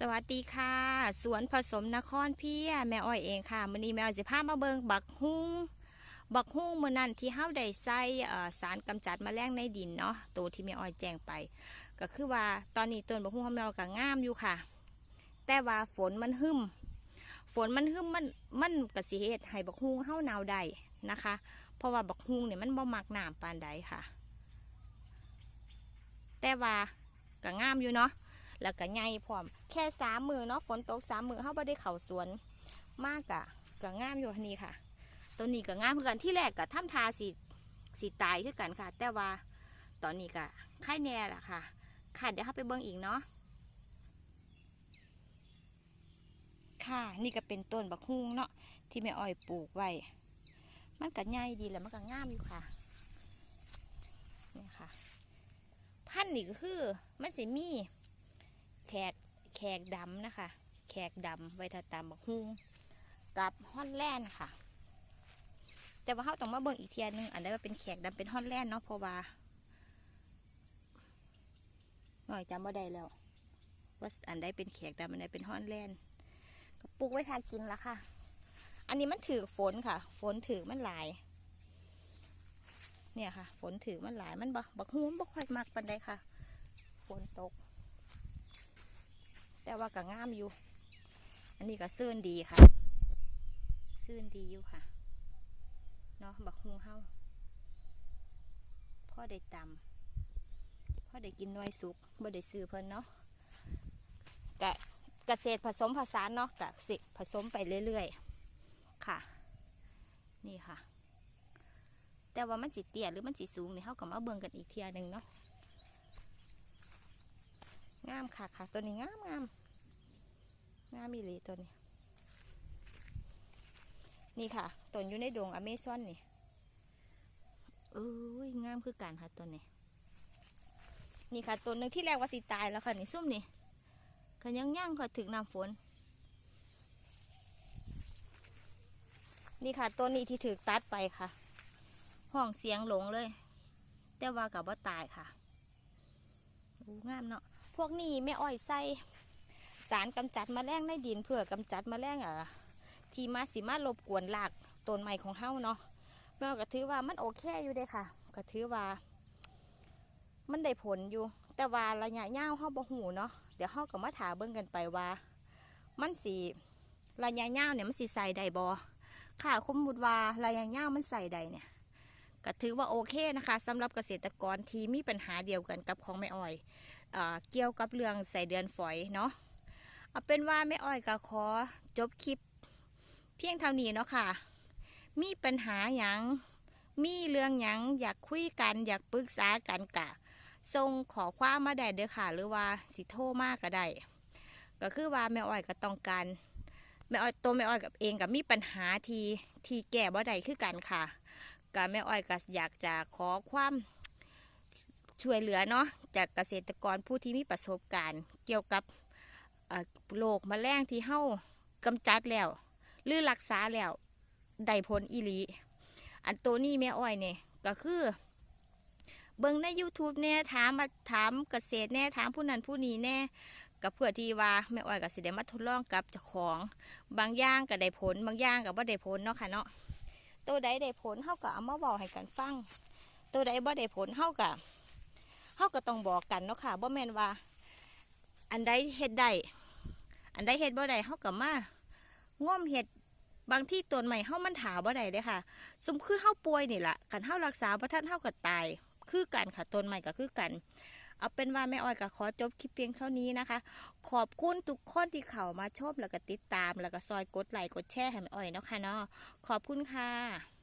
สวัสดีค่ะ สวนผสมนครเพียแม่อ้อยเองค่ะมื้อนี้แม่อ้อยจะพามาเบิงบักฮุ้งบักฮุ้งมื้อนั้นที่เฮาได้ใส่สารกำจัดแมลงในดินเนาะตัวที่แม่อ้อยแจ้งไป ก็คือว่าตอนนี้ต้นบักฮุ้งของแม่อ้อยก็งามอยู่ค่ะ แต่ว่าฝนมันหึมฝนมันหึมมันมันก็สิเฮ็ดให้บักฮุ้งเฮาหนาวได้นะคะ เพราะว่าบักฮุ้งเนี่ยมันบ่มักน้ำปานใดค่ะ แต่ว่าก็งามอยู่เนาะ แล้วก็ใหญ่พร้อม แค่สามมือเนาะฝนตกสามมือเขาไม่ได้เข่าสวนมากอะก็งามอยู่อันนี้ค่ะ ตัวนี้ก็งามเหมือนกันที่แรกก็ทำทาสีสีตายคือกันค่ะ แต่ว่าตอนนี้ก็ค่ายแน่ละค่ะ ค่ะเดี๋ยวเขาไปเบิ้งอีกเนาะค่ะนี่ก็เป็นต้นบักฮุ้งเนาะที่แม่อ้อยปลูกไว้ มันก็ใหญ่ดีแล้วมันก็งามอยู่ค่ะนี่ค่ะ พันธุ์นี่ก็คือมันสิมี แขกแขกดำนะคะ แขกดำไวทาตามบักฮุงกับฮอนแลนด์ค่ะ แต่ว่าเขาต้องมาเบิ่งอีกเทียหนึงอันใดว่าเป็นแขกดำเป็นฮอนแลนด์เนาะเพราะว่าหน่อยจำว่าได้แล้ว ว่าอันใดเป็นแขกดำอันใดเป็นฮอนแลนด์ก็ปลูกไว้ทากินละค่ะ อันนี้มันถือฝนค่ะ ฝนถือมันหลาย เนี่ยค่ะ ฝนถือมันหลายมันบักบักฮุงบ่ค่อยมักปันใดค่ะ ฝนตก แต่ว่าก็งามอยู่ อันนี้ก็ซื่นดีค่ะ ซื่นดีอยู่ค่ะ เนาะบักฮุงเฮาพ่อได้ตำพ่อได้กินน้อยสุกบ่ได้ซื้อเพิ่นเนาะกะเกษตรผสมผสานเนาะกะสิผสมไปเรื่อยๆ ค่ะ นี่ค่ะ แต่ว่ามันสิเตี้ยหรือมันสิสูงนี่เฮาก็มาเบิ่งกันอีกเทียหนึ่งเนาะ งามค่ะค่ะ ตัวนี้งามงามงามอีหลีตัวนี้ นี่ค่ะต้นอยู่ในดงอเมซอนนี่เอ้ยงามคือกันค่ะตัวนี้ นี่ค่ะตัวหนึ่งที่แรกว่าสิตายแล้วค่ะนี่ซุ่มนี่ก็ยังย่างค่ะถึงน้ำฝน นี่ค่ะตัวนี้ที่ถือตัดไปค่ะ ห้องเสียงหลงเลย แต่ว่ากับว่าตายค่ะ งามเนาะพวกนี้แม่อ้อยใส่สารกำจัดแมลงในดินเพื่อกำจัดแมลงอะที่มาสิมารบกวนรากต้นใหม่ของเฮาเนาะแม่อ้อยก็ถือว่ามันโอเคอยู่เด้ค่ะ ก็ถือว่า มันได้ผลอยู่ แต่ว่าระยะยาวเฮาบ่หูเนาะเดี๋ยวเฮาก็มาถาเบิ่งกันไปว่า มันสิระยะยาวเนี่ยมันสิใส่ได้บ่ค่ะสมมุติว่าระยะยาวมันใส่ได้เนี่ยก็ถือว่าโอเคนะคะสำหรับเกษตรกรที่มีปัญหาเดียวกันกับของแม่อ้อย เกี่ยวกับเรื่องใส่เดือนฝอยเนาะเอาเป็นว่าแม่อ้อยก็ขอจบคลิป เพียงเท่านี้เนาะค่ะ มีปัญหาหยังมีเรื่องหยังอยากคุยกันอยากปรึกษากันกะส่งขอความมาได้เด้อค่ะ หรือว่าสิโทรมากก็ได้ก็คือว่าแม่อ้อยก็ต้องการแม่อ้อยตัวแม่อ้อยกับเองกับมีปัญหาทีทีแก้บ่ได้คือกันค่ะก็แม่อ้อยก็อยากจะขอความ ช่วยเหลือเนาะจากเกษตรกรผู้ที่มีประสบการณ์ เกี่ยวกับโรคแมลงที่เฮากำจัดแล้ว หรือรักษาแล้วได้ผลอีหลี อันโตนี้แม่อ้อยเนี่ยก็คือเบิ่งใน YouTube เนี่ยถามมาถามเกษตรแน่ถามผู้นั้นผู้นี้แน่กับเพื่อที่ว่าแม่อ้อยก็สิได้มาทดลองกับเจ้าของบางอย่างก็ได้ผลบางอย่างก็บ่ได้ผลเนาะค่ะเนาะตัวใดได้ผลเฮาก็เอามาบอกให้กันฟัง ตัวใดบ่ได้ผลเฮาก็ เฮาก็ต้องบอกกันเนาะค่ะบ่แม่นว่า อันใดเฮ็ดได้อันใดเฮ็ดบ่ได้เฮาก็มาง่อมเฮ็ดบางที่ต้นใหม่เฮามันถาบ่ได้เด้ค่ะ สมคือเฮาป่วยนี่ล่ะคันเฮารักษาบ่ทันเฮาก็ตาย คือกันค่ะต้นใหม่ก็คือกัน เอาเป็นว่าแม่อ้อยก็ขอจบคลิปเพียงเท่านี้นะคะ ขอบคุณทุกคนที่เข้ามาชมแล้วก็ติดตาม แล้วก็ซอยกดไลค์กดแชร์ให้แม่อ้อยเนาะค่ะเนาะขอบคุณค่ะ